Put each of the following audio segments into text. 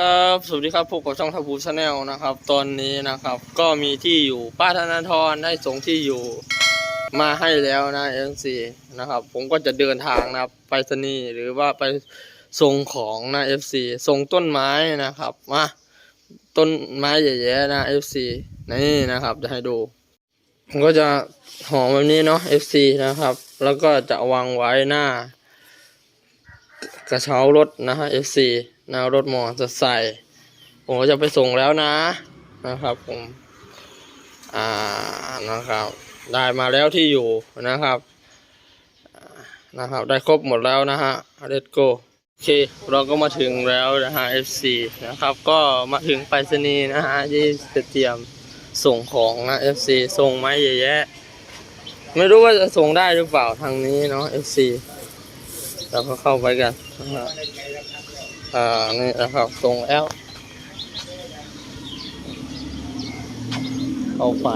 ครับ สวัสดีครับพบกับช่องทัพูชาแนลนะครับ ตอนนี้นะครับ ก็มีที่อยู่ป้าธนาธรได้ส่งที่อยู่มาให้แล้วนะเอ็นซีนะครับ ผมก็จะเดินทางนะครับ ไปสนีหรือว่าไปส่งของนะเอฟซีส่งต้นไม้นะครับมาต้นไม้ใหญ่ๆนะเอฟซีนี่นะครับจะให้ดูผมก็จะห่อแบบนี้เนาะ FC นะครับ แล้วก็จะวางไว้หน้ากระเช้ารถนะฮะ FC หน้ารถมอจะใส่ผมก็จะไปส่งแล้วนะนะครับ ผมอ่านะครับ ได้มาแล้วที่อยู่นะครับนะครับได้ครบหมดแล้วนะฮะ Let's go โอเคเราก็มาถึงแล้วนะฮะ FC นะครับ ก็มาถึงไปรษณีย์นะฮะที่จะเตรียมส่งของนะ FC ส่งไม้เยอะแยะ ไม่รู้ว่าจะส่งได้หรือเปล่าทางนี้เนาะ FC เราก็เข้าไปกันนะฮะ อ่า นี่นะครับส่งแล้วเข้าไป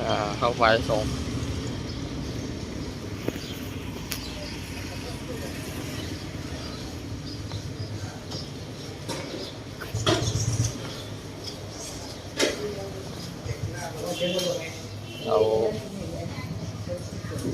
อ่า เข้าไปส่ง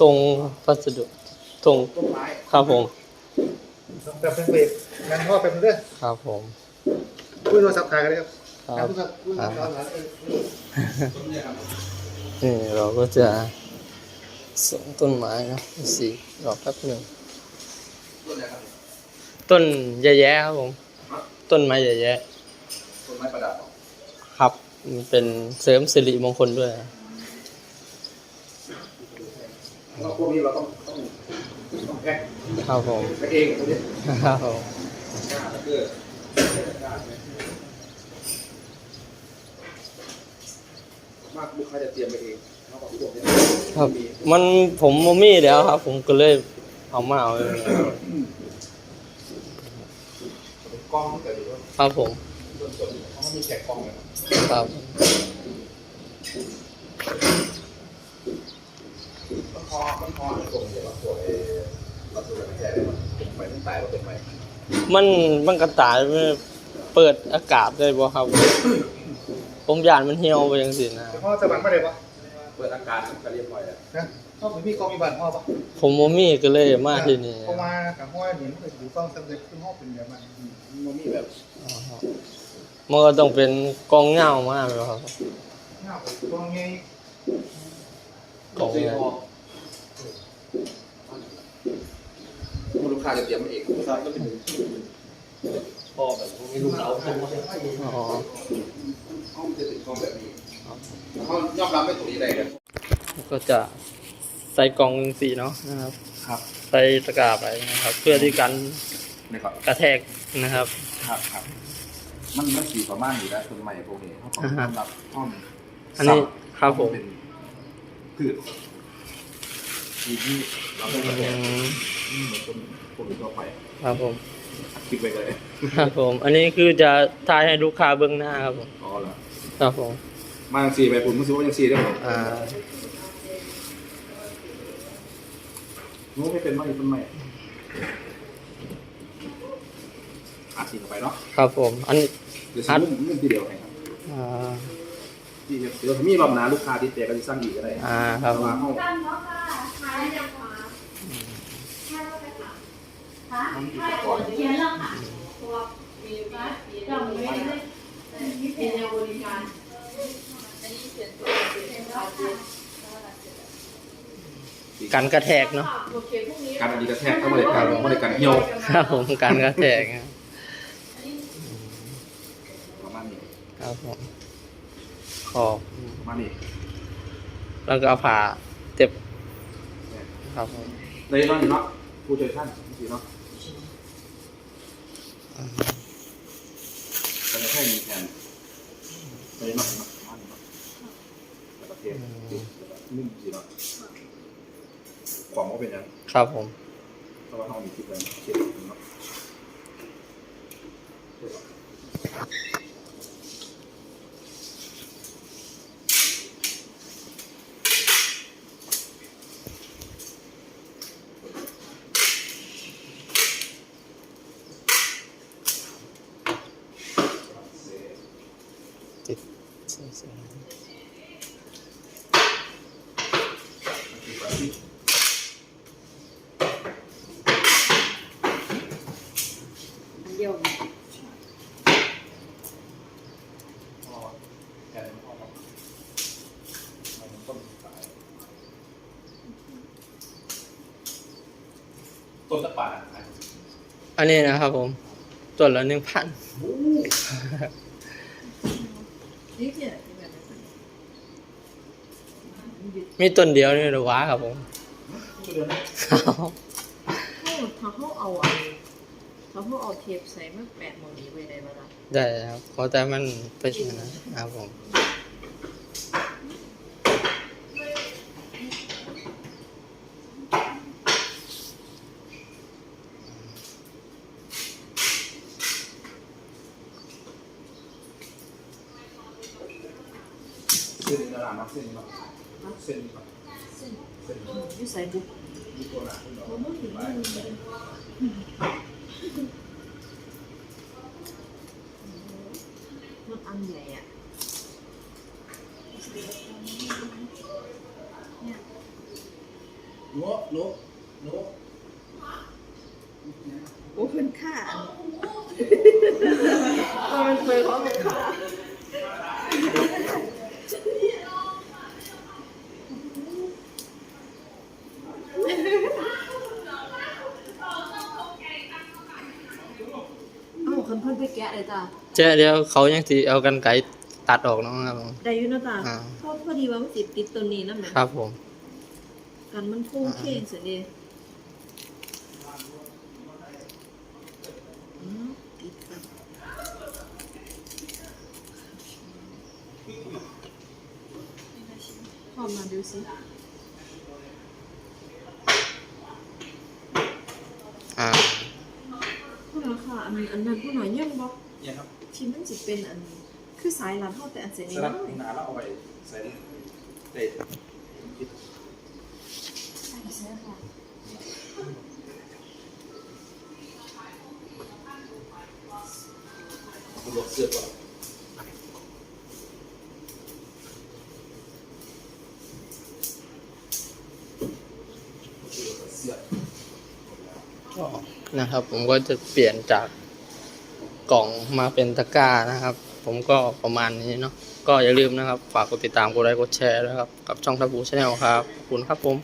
ส่งพัสดุส่งต้นไม้ครับผมแบบเป็นเบรกงานพ่อเป็นเรื่องครับผมคุยโทรศัพท์ถ่ายกันเลยครับครับคุยโทรศัพท์คุยโทรศัพท์ถ่ายเออนี่เราก็จะส่งต้นไม้นะสีรอแป๊บหนึ่งต้นแย่ๆครับผม ต้นไม้แย่ต้นไม้ประดับๆครับ มันเป็นเสริมสิริมงคลด้วย นะเราพวกนี้เราต้องต้องต้องแพ็คครับผมไปเองพวกนี้ครับผมเพื่อมากลูกค้าจะเตรียมไปเองเขาบอกพวกนี้ครับ มันผมบ่มีแล้วครับ ผมก็เลยเอามาเอาเองกล้องแต่ดูว่าครับผมส่วนส่วนเขาไม่มีแจกกล้องเลยครับ มันคอมันคอส่งเดี๋ยวเราตัวเอเราตัวแจกมันเป็นไปตั้งแต่เราเป็นไปมันมันกระต่ายมันเปิดอากาศได้บ่ครับ ผมยานมันเหี่ยวไปจังซี่นะพ่อสมัครไม่ได้ปะเปิดอากาศก็เรียบร้อยแล้วนะพ่อผมมีกล้องมีบัตรพ่อปะผมบ่มีก็เลยมาที่นี่เพราะว่ากับห้อยเหมือนเคยอยู่กล้องสำเร็จขึ้นห้องเป็นแบบมันมันมีแบบอ๋อครับมันก็ต้องเป็นกองเงามากเลยครับเงาตรงนี้กองเงา ลูกค้าจะเตรียมมาเองครับก็เป็นพ่อแบบมีลูกสาวเพิ่นบ่อ๋อห้องจะติดกล้องแบบนี้ห้องยอมรับไม่ถูกที่ใดเลยก็จะใส่กล่องจังซี่เนาะนะครับ ครับ ใส่ตะกร้าไปนะครับ เพื่อที่กันนะครับกระแทกนะครับ ครับครับมันมันสีประมาณอยู่แล้วต้นใหม่พวกนี้เขาต้องรับห้องอันนี้ครับผมเป็นพืช ทีนี้เราต้องอืมาแทนมเหมือนต้นปลูกทั่วไปครับผมคิดไปเลยครับผม อันนี้คือจะทายให้ลูกค้าเบื้องหน้าครับผม อ๋อเหรอครับผม มาจังสี่ไปผมรู้สึกว่าจังสี่ได้ผมอ่า นู้ไม่เป็นว่าอยู่ต้นใหม่อัดสิ่งไปเนาะครับผม อันนี้เดี๋ยวซื้อเรื่องทีเดียวให้ครับอ่า ที่เดี๋ยวถ้ามีรอบหนาลูกค้าที่เตะก็จะสร้างอีกก็ได้อ่าครับผมมาห้องกันเนาะค่ะขายยังคะแค่ว่าไปค่ะ คะใช่โอนเขียนแล้วค่ะตัวมีว่าจำไม่ได้มีเพจบริการอันนี้เขียนตัวเป็นภาษากันกระแทกเนาะโอเคพรุ่งนี้การอันนี้กระแทกเข้ามาเลยครับมาเลยการเหี่ยวครับผมกันกระแทกนะประมาณนี้ครับผมขอบประมาณนี้แล้วก็เอาผ่าเจ็บ ครับผมในนั้นเนาะผู้ใจท่านสิเนาะแต่แค่มีแทนในนั้นเนาะมันเนาะแต่ประเทศนิ่งสิเนาะความว่าเป็นยังครับผมเพราะว่าเขามีคิดแล้วเขียนเนาะ ติดอันเดียวแทนพ่อมันต้นสายต้นตะป่านะอันนี้นะครับผม ตัวละหนึ่งพัน นี่คือแบบไหน มีต้นเดียวนี่หรือวะครับผมเดือนเขาถ้าเขาเอาอันถ้าเขาเอาเทปใส่มาแปะหมองนี้ไว้ได้บ่ล่ะได้ครับขอแต่มันเป็นอย่างนั้นนะครับผม ลาดนักเส้นมาเส้นมาเส้นเส้นอยู่ใส่บุกมีตัวหนาขึ้นบ่มันถึงมันมันอันใหญ่อะโน้โน้โน้โอ้เพิ่นค่ามันเคยเขาเป็นค่า เอ้าคันเพิ่นไปแกะเลยจ้ะเจ๊เดี๋ยวเขายังสิเอากันไกรตัดออกเนาะครับผม ได้อยู่นะจ้ะอ่า เพราะพอดีว่ามันติดติดตัวนี้นั่นแหละครับผม กันมันโค้งเข่งเสียดีอืมติดกันพอมาดูสิ อ่า พ วกเราค่ะอันอันนั้นพวกหน่อยยังบอกเนี่ยครับที่มันจะเป็นอันคือสายรัดเท่าแต่อันเสียสนี้ลัดน้อยหนาแล้วเอาไปใส่เตะคิดใช่ใช่ค่ะลดเสื้อก่อนเสื้อ ก็ นะครับ ผมก็จะเปลี่ยนจากกล่องมาเป็นตะกร้านะครับ ผมก็ประมาณนี้เนาะก็อย่าลืมนะครับ ฝากกดติดตามกดไลค์กดแชร์นะครับ กับช่องทับบูชาแนลครับขอบคุณครับผม